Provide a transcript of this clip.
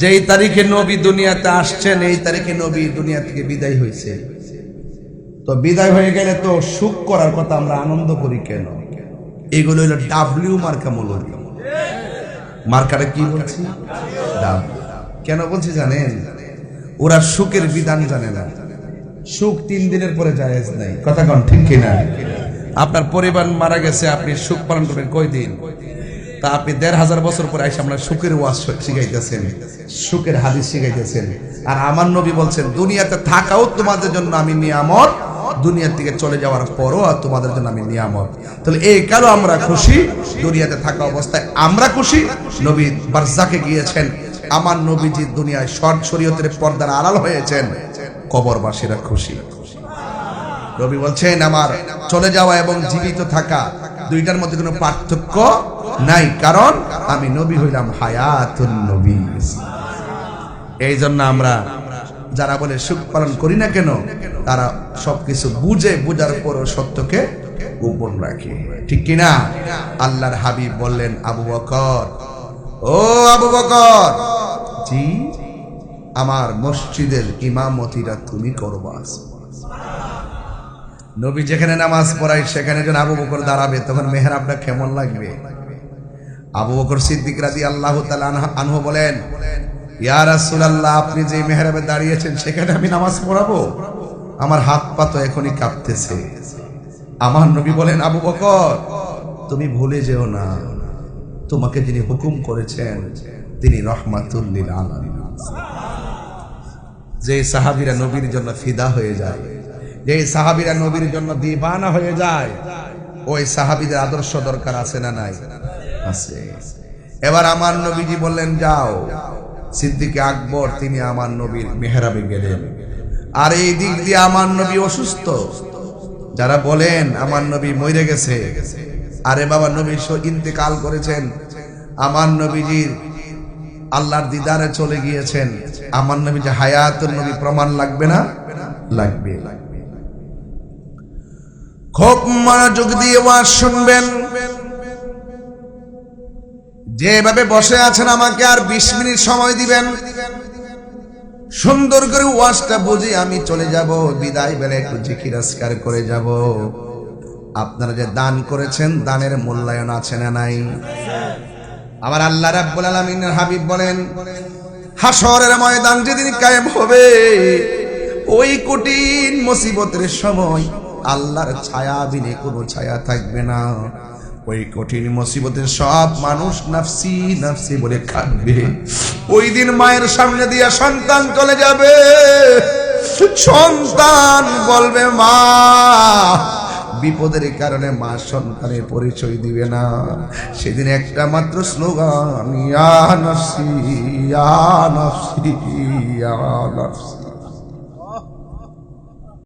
যেই তারিখে নবী দুনিয়াতে আসছেন, এই তারিখে নবী দুনিয়া থেকে বিদায় হয়েছে। তো বিদায় হয়ে গেলে তো সুখ করার কথা আমরা আনন্দ করি কেন? এগুলো হলো ডাব্লিউ মার্কা মূল। মার্কাটা কি বলছি? কেন বলছি জানেন? ওরা সুখের বিধান জানে না। সুখ তিন দিনের পরে জায়েজ নাই। কথা কন ঠিক কিনা? আপনার পরিবার মারা গেছে, আপনি সুখ পালন করবেন কয় দিন তা আপনি দেড় হাজার বছর পরে এসে আমরা সুখের ওয়াজ শিখাইতেছেন, সুখের হাদিস শিখাইতেছেন। আর আমার নবী বলছেন, দুনিয়াতে থাকাও তোমাদের জন্য আমি নিয়ামত, দুনিয়ার থেকে চলে যাওয়ার পরও আর তোমাদের জন্য আমি নিয়ামত। তাহলে এই কেন আমরা খুশি, দুনিয়াতে থাকা অবস্থায় আমরা খুশি। নবী বারজাকে গিয়েছেন, আমার নবীজি দুনিয়ায় শর্ট শরীয়তের পর্দার আড়াল হয়েছেন, কবরবাসীরা খুশি। রবি বলছেন, আমার চলে যাওয়া এবং জীবিত থাকা দুইটার মধ্যে কোনো পার্থক্য নাই, কারণ আমি নবী হইলাম হায়াতুন নবী। এই জন্য আমরা যারা বলে সুখ পালন করি না কেন, তারা সবকিছু বুঝে, বুঝার পরও সত্যকে গোপন রাখে। ঠিক কিনা? আল্লাহর হাবিব বললেন, আবু বকর, ও আবু বকর, জি, আমার মসজিদের ইমামতিরা তুমি করবা নবী যেখানে নামাজ পড়াই সেখানে যখন আবু বকর দাঁড়াবে, তখন মেহরাবটা কেমন লাগবে? আবু বকর সিদ্দিক রাজি আল্লাহ আনহু বলেন, ইয়া আপনি যে মেহরাবে দাঁড়িয়েছেন, সেখানে আমি নামাজ পড়াবো? আমার হাত পা তো এখনই কাঁপতেছে। আমার নবী বলেন, আবু বকর, তুমি ভুলে যেও না। তোমাকে যিনি হুকুম করেছেন, তিনি রহমাতুল্লিল যে সাহাবীরা নবীর জন্য ফিদা হয়ে যায়, যে সাহাবীরা নবীর জন্য দিবানা হয়ে যায়, ওই সাহাবীদের আদর্শ দরকার আছে না নাই? আছে। এবার আমার নবীজি বললেন, যাও। সিদ্দিকে আকবর, তিনি আমার নবীর মেহরাবে গেলেন। আর এই দিক দিয়ে আমার নবী অসুস্থ। যারা বলেন, আমার নবী মরে গেছে। আরে বাবা, নবী স- ইন্তেকাল করেছেন। আমার নবীজির আল্লাহর দিদারে চলে গিয়েছেন। আমার নবী যে হায়াতুর নবী, প্রমাণ লাগবে না? লাগবে। খুব মনোযোগ দিয়ে ওয়াজ শুনবেন। যেভাবে বসে আছেন আমাকে আর বিশ মিনিট সময় দিবেন। সুন্দর করে ওয়াজটা বুঝে আমি চলে যাব। বিদায় বেলা একটু জিকির আসকার করে যাব। আপনারা যে দান করেছেন, দানের মূল্যায়ন আছে না নাই? আবার আল্লাহ রাব্বুল আলামিনের হাবিব বলেন হাসরের ময়দান যেদিন কায়েম হবে, ওই কঠিন মুসিবতের সময় আল্লাহর ছায়া বিনে কোনো ছায়া থাকবে না। ওই কঠিন মুসিবতের সব মানুষ নাফসি নাফসি বলে কাঁদবে। ওই দিন মায়ের সামনে দিয়া সন্তান চলে যাবে। সন্তান বলবে, মা, বিপদের কারণে মা সন্তানের পরিচয় দিবে না। সেদিন একটা মাত্র স্লোগান, ইয়া নফসি ইয়া নফসি ইয়া নফসি।